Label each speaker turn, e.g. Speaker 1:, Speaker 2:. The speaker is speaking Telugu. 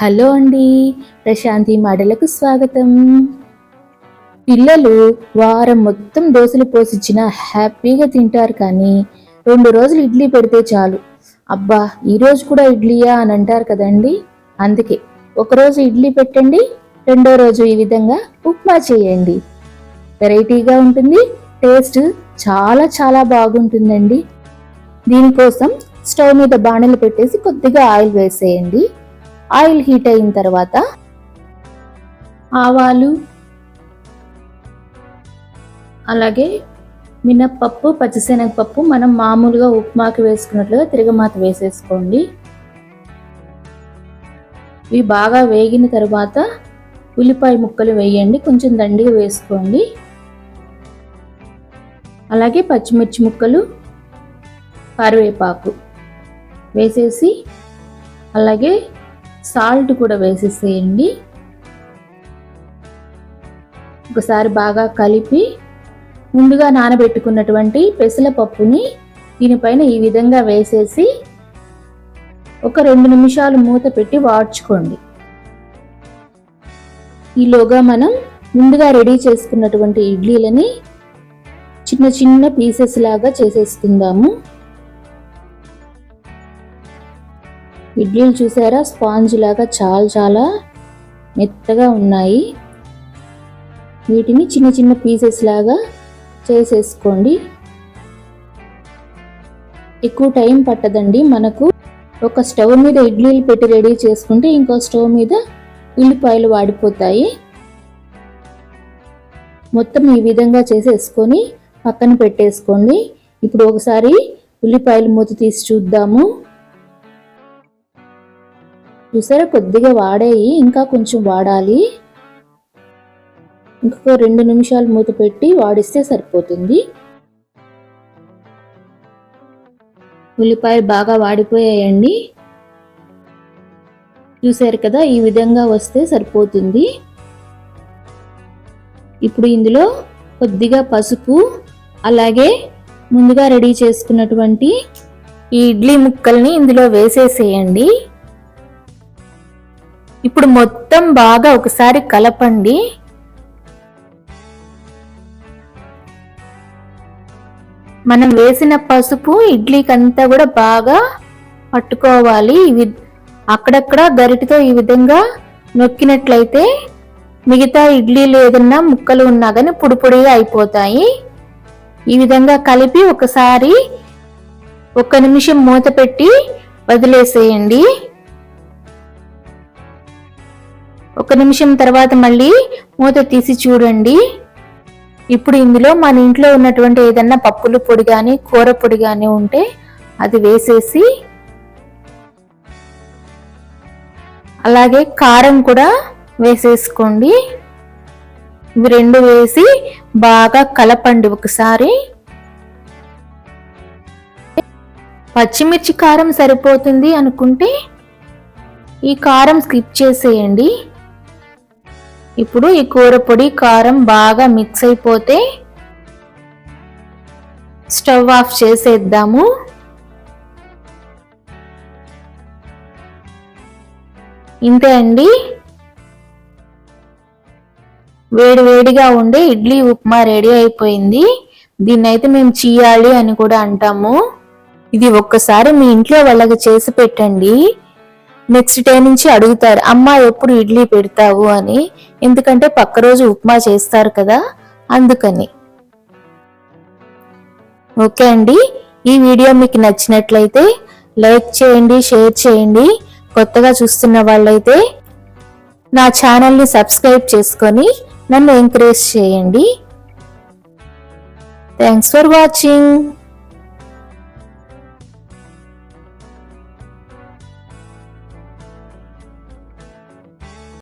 Speaker 1: హలో అండి ప్రశాంతి మాటలకు స్వాగతం. పిల్లలు వారం మొత్తం దోశలు పోసిచ్చిన హ్యాపీగా తింటారు కానీ రెండు రోజులు ఇడ్లీ పెడితే చాలు. అబ్బా ఈరోజు కూడా ఇడ్లీయా అని అంటారు కదండి? అందుకే ఒకరోజు ఇడ్లీ పెట్టండి రెండో రోజు ఈ విధంగా ఉప్మా చేయండి. వెరైటీగా ఉంటుంది టేస్ట్ చాలా చాలా బాగుంటుందండి. దీనికోసం స్టవ్ మీద బాణలు పెట్టేసి కొద్దిగా ఆయిల్ వేసేయండి. ఆయిల్ హీట్ అయిన తర్వాత ఆవాలు అలాగే మినప్పప్పు పచ్చిశనగపప్పు మనం మామూలుగా ఉప్మాకి వేసుకున్నట్లుగా తిరగమాత వేసేసుకోండి. ఇవి బాగా వేగిన తర్వాత ఉల్లిపాయ ముక్కలు వేయండి. కొంచెం దండిగా వేసుకోండి. అలాగే పచ్చిమిర్చి ముక్కలు కరివేపాకు వేసేసి అలాగే సాల్ట్ కూడా వేసేసేయండి. ఒకసారి బాగా కలిపి ముందుగా నానబెట్టుకున్నటువంటి పెసలపప్పుని దీనిపైన ఈ విధంగా వేసేసి ఒక రెండు నిమిషాలు మూత పెట్టి వాడ్చుకోండి. ఈలోగా మనం ముందుగా రెడీ చేసుకున్నటువంటి ఇడ్లీలని చిన్న చిన్న పీసెస్ లాగా చేసేసుకుందాము. ఇడ్లీలు చూసారా? స్పాంజ్ లాగా చాలా చాలా మెత్తగా ఉన్నాయి. వీటిని చిన్న చిన్న పీసెస్ లాగా చేసేసుకోండి. ఎక్కువ టైం పట్టదండి. మనకు ఒక స్టవ్ మీద ఇడ్లీలు పెట్టి రెడీ చేసుకుంటే ఇంకో స్టవ్ మీద ఉల్లిపాయలు వాడిపోతాయి. మొత్తం ఈ విధంగా చేసేసుకొని పక్కన పెట్టేసుకోండి. ఇప్పుడు ఒకసారి ఉల్లిపాయలు మూత తీసి చూద్దాము. చూసారా? కొద్దిగా వాడేయి. ఇంకా కొంచెం వాడాలి. ఇంకొక రెండు నిమిషాలు మూత పెట్టి వాడిస్తే సరిపోతుంది. ఉల్లిపాయలు బాగా వాడిపోయాయండి. చూసారు కదా? ఈ విధంగా వస్తే సరిపోతుంది. ఇప్పుడు ఇందులో కొద్దిగా పసుపు అలాగే ముందుగా రెడీ చేసుకున్నటువంటి ఈ ఇడ్లీ ముక్కల్ని ఇందులో వేసేసేయండి. ఇప్పుడు మొత్తం బాగా ఒకసారి కలపండి. మనం వేసిన పసుపు ఇడ్లీకంతా కూడా బాగా పట్టుకోవాలి. ఇవి అక్కడక్కడ గరిటితో ఈ విధంగా నొక్కినట్లయితే మిగతా ఇడ్లీలు ఏదన్నా ముక్కలు ఉన్నా కానీ పుడిపొడిగా అయిపోతాయి. ఈ విధంగా కలిపి ఒకసారి ఒక నిమిషం మూత పెట్టి వదిలేసేయండి. ఒక నిమిషం తర్వాత మళ్ళీ మూత తీసి చూడండి. ఇప్పుడు ఇందులో మన ఇంట్లో ఉన్నటువంటి ఏదన్నా పప్పుల పొడి కానీ కూర పొడి కానీ ఉంటే అది వేసేసి అలాగే కారం కూడా వేసేసుకోండి. ఇవి రెండు వేసి బాగా కలపండి ఒకసారి. పచ్చిమిర్చి కారం సరిపోతుంది అనుకుంటే ఈ కారం స్కిప్ చేసేయండి. ఇప్పుడు ఈ కూర పొడి కారం బాగా మిక్స్ అయిపోతే స్టవ్ ఆఫ్ చేసేద్దాము. ఇంతే అండి. వేడి వేడిగా ఉండే ఇడ్లీ ఉప్మా రెడీ అయిపోయింది. దీన్ని అయితే మేము చీయాలి అని కూడా అంటాము. ఇది ఒక్కసారి మీ ఇంట్లో వాళ్ళకి చేసి పెట్టండి. నెక్స్ట్ డే నుంచి అడుగుతారు అమ్మ ఎప్పుడు ఇడ్లీ పెడతావు? అని. ఎందుకంటే పక్క రోజు ఉప్మా చేస్తారు కదా అందుకని. ఓకే అండి ఈ వీడియో మీకు నచ్చినట్లయితే లైక్ చేయండి షేర్ చేయండి. కొత్తగా చూస్తున్న వాళ్ళైతే నా ఛానల్ని సబ్స్క్రైబ్ చేసుకొని నన్ను ఎంకరేజ్ చేయండి. Thanks for watching.